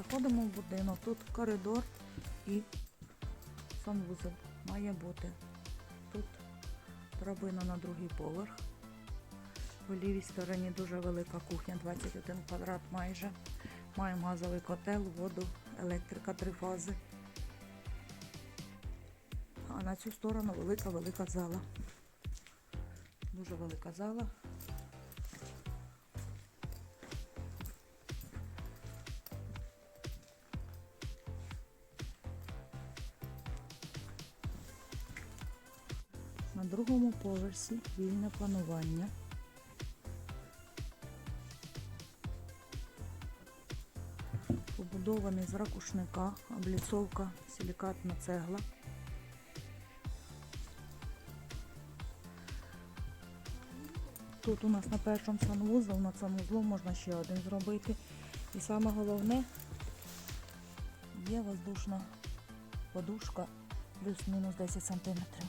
Заходимо в будинок. Тут коридор і санвузол має бути. Тут драбина на другий поверх. По лівій стороні дуже велика кухня, 21 квадрат майже. Маємо газовий котел, воду, електрика, три фази. А на цю сторону велика-велика зала. Дуже велика зала. На другому поверсі вільне планування. Побудований з ракушника, обліцовка, силікатна цегла. Тут у нас на першому санвузол, над санвузлом можна ще один зробити. І саме головне є воздушна подушка плюс-мінус 10 сантиметрів.